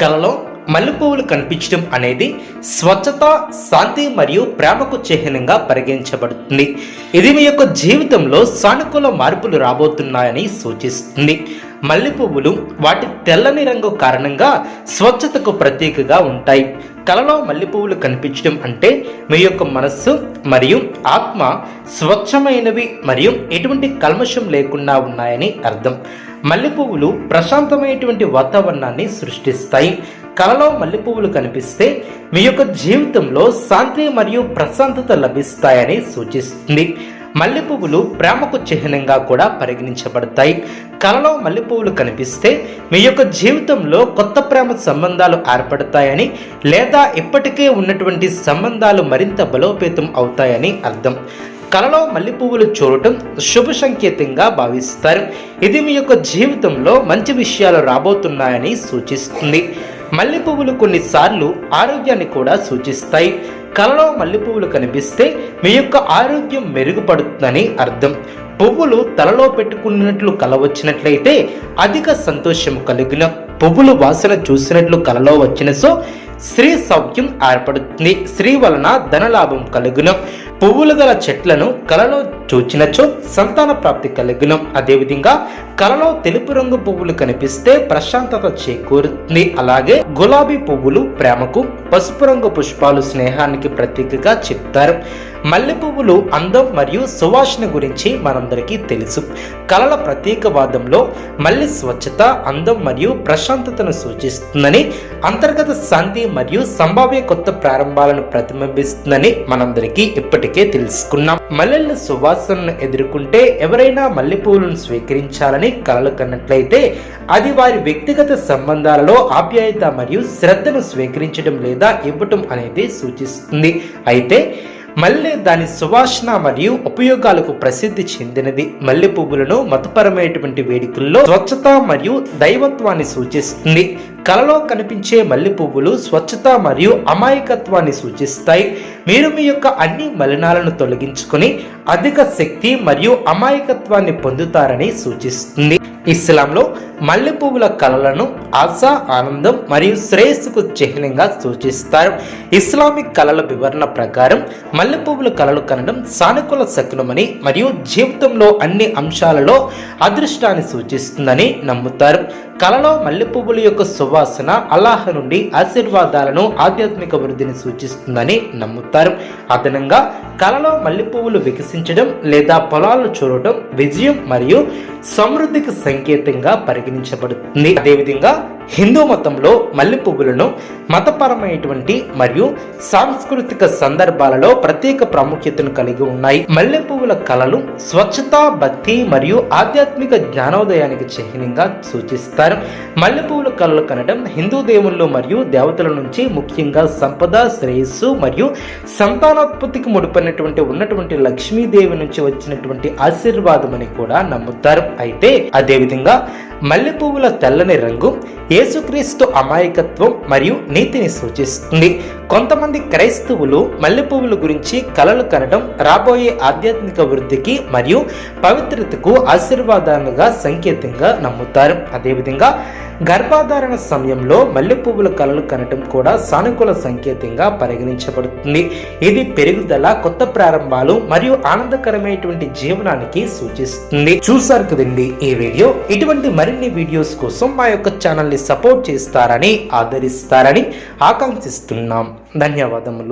కలలో మల్లెపువ్వులు కనిపించడం అనేది స్వచ్ఛత శాంతి మరియు ప్రేమకు చిహ్నంగా పరిగణించబడుతుంది. ఇది మీ యొక్క జీవితంలో సానుకూల మార్పులు రాబోతున్నాయని సూచిస్తుంది. మల్లె పువ్వులు వాటి తెల్లని రంగు కారణంగా స్వచ్ఛతకు ప్రతీకగా ఉంటాయి. కలలో మల్లె పువ్వులు కనిపించడం అంటే మీ యొక్క మనస్సు మరియు ఆత్మ స్వచ్ఛమైనవి మరియు ఎటువంటి కల్మషం లేకుండా ఉన్నాయని అర్థం. మల్లె పువ్వులు ప్రశాంతమైనటువంటి వాతావరణాన్ని సృష్టిస్తాయి. కలలో మల్లె పువ్వులు కనిపిస్తే మీ యొక్క జీవితంలో శాంతి మరియు ప్రశాంతత లభిస్తాయని సూచిస్తుంది. మల్లె పువ్వులు ప్రేమకు చిహ్నంగా కూడా పరిగణించబడతాయి. కలలో మల్లె పువ్వులు కనిపిస్తే మీ యొక్క జీవితంలో కొత్త ప్రేమ సంబంధాలు ఏర్పడతాయని లేదా ఇప్పటికే ఉన్నటువంటి సంబంధాలు మరింత బలోపేతం అవుతాయని అర్థం. కలలో మల్లె పువ్వులు చూడటం శుభ సంకేతంగా భావిస్తారు. ఇది మీ యొక్క జీవితంలో మంచి విషయాలు రాబోతున్నాయని సూచిస్తుంది. మల్లె పువ్వులు కొన్నిసార్లు ఆరోగ్యాన్ని కూడా సూచిస్తాయి. కలలో మల్లె పువ్వులు కనిపిస్తే మీ యొక్క ఆరోగ్యం మెరుగుపడుతుందని అర్థం. పువ్వులు తలలో పెట్టుకున్నట్లు కల వచ్చినట్లయితే అధిక సంతోషం కలిగిన పువ్వులు వాసన చూసినట్లు కలలో వచ్చిన సో స్త్రీ సౌఖ్యం ఏర్పడుతుంది. స్త్రీ వలన ధనలాభం కలుగును పువ్వులు గల చెట్లను కలలో చూచినచో సంతాన ప్రాప్తి కలుగును. అదేవిధంగా కలలో తెలుపు రంగు పువ్వులు కనిపిస్తే ప్రశాంతత చేకూరుతుంది. అలాగే గులాబీ పువ్వులు ప్రేమకు పసుపు రంగు పుష్పాలు స్నేహానికి ప్రతీకగా చెప్తారు. మల్లె పువ్వులు అందం మరియు సువాసన గురించి మనందరికీ తెలుసు. కళల ప్రత్యేకవాదంలో మల్లె స్వచ్ఛత అందం మరియు ప్రశాంతతను సూచిస్తుందని అంతర్గత శాంతి మరియు సంభావ్య కొత్త ప్రారంభాలను ప్రతిబింబిస్తుందని మనందరికీ ఇప్పటికే తెలుసుకున్నాం. మల్లెల సువాసనను ఎదుర్కొంటే ఎవరైనా మల్లెపూలను స్వీకరించాలని కలలు కన్నట్లయితే అది వారి వ్యక్తిగత సంబంధాలలో ఆప్యాయత మరియు శ్రద్ధను స్వీకరించడం లేదా ఇవ్వటం అనేది సూచిస్తుంది. అయితే మల్లె దాని సువాసన మరియు ఉపయోగాలకు ప్రసిద్ధి చెందినది. మల్లె పువ్వులను మతపరమైనటువంటి వేడుకల్లో స్వచ్ఛత మరియు దైవత్వాన్ని సూచిస్తుంది. కలలో కనిపించే మల్లె పువ్వులు స్వచ్ఛత మరియు అమాయకత్వాన్ని సూచిస్తాయి. మీరు మీ యొక్క అన్ని మలినాలను తొలగించుకొని అధిక శక్తి మరియు అమాయకత్వాన్ని పొందుతారని సూచిస్తుంది. ఇస్లాంలో మల్లె పువ్వుల కళలను ఆశ ఆనందం మరియు శ్రేయస్సుకు చిహ్నంగా సూచిస్తారు. ఇస్లామిక్ కళల వివరణ ప్రకారం మల్లె పువ్వుల కళలు కనడం సానుకూల శకునమని మరియు జీవితంలో అన్ని అంశాలలో అదృష్టాన్ని సూచిస్తుందని నమ్ముతారు. కళలో మల్లె పువ్వుల యొక్క సువాసన అల్లాహ్ నుండి ఆశీర్వాదాలను ఆధ్యాత్మిక వృద్ధిని సూచిస్తుందని నమ్ముతారు. అదనంగా కళలో మల్లె పువ్వులు వికసించడం లేదా పొలాలు చూడటం విజయం మరియు సమృద్ధికి సంకేతంగా పరిగణించబడుతుంది. అదేవిధంగా హిందూ మతంలో మల్లె పువ్వులను మతపరమైనటువంటి మరియు సాంస్కృతిక సందర్భాలలో ప్రత్యేక ప్రాముఖ్యతను కలిగి ఉన్నాయి. మల్లె పువ్వుల కళలు స్వచ్ఛత భక్తి మరియు ఆధ్యాత్మిక జ్ఞానోదయానికి చిహ్నంగా సూచిస్తారు. మల్లె పువ్వుల కళలు కనడం హిందూ దేవుళ్ళు మరియు దేవతల నుంచి ముఖ్యంగా సంపద శ్రేయస్సు మరియు సంతానోత్పత్తికి ముడిపడినటువంటి ఉన్నటువంటి లక్ష్మీదేవి నుంచి వచ్చినటువంటి ఆశీర్వాదం అని కూడా నమ్ముతారు. అయితే అదేవిధంగా మల్లె పువ్వుల తెల్లని రంగు యేసుక్రీస్తు అమాయకత్వం మరియు నీతిని సూచిస్తుంది. కొంతమంది క్రైస్తవులు మల్లె పువ్వుల గురించి కలలు కనడం రాబోయే ఆధ్యాత్మిక వృద్ధికి మరియు పవిత్రతకు ఆశీర్వాదాలుగా సంకేతంగా నమ్ముతారు. అదేవిధంగా గర్భాధారణ సమయంలో మల్లె పువ్వుల కలలు కనటం కూడా సానుకూల సంకేతంగా పరిగణించబడుతుంది. ఇది పెరుగుదల కొత్త ప్రారంభాలు మరియు ఆనందకరమైనటువంటి జీవనానికి సూచిస్తుంది. చూసారు కదండి ఈ వీడియో? ఇటువంటి మరిన్ని వీడియోస్ కోసం మా యొక్క ఛానల్ని సపోర్ట్ చేస్తారని ఆదరిస్తారని ఆకాంక్షిస్తున్నాం. ధన్యవాదములు.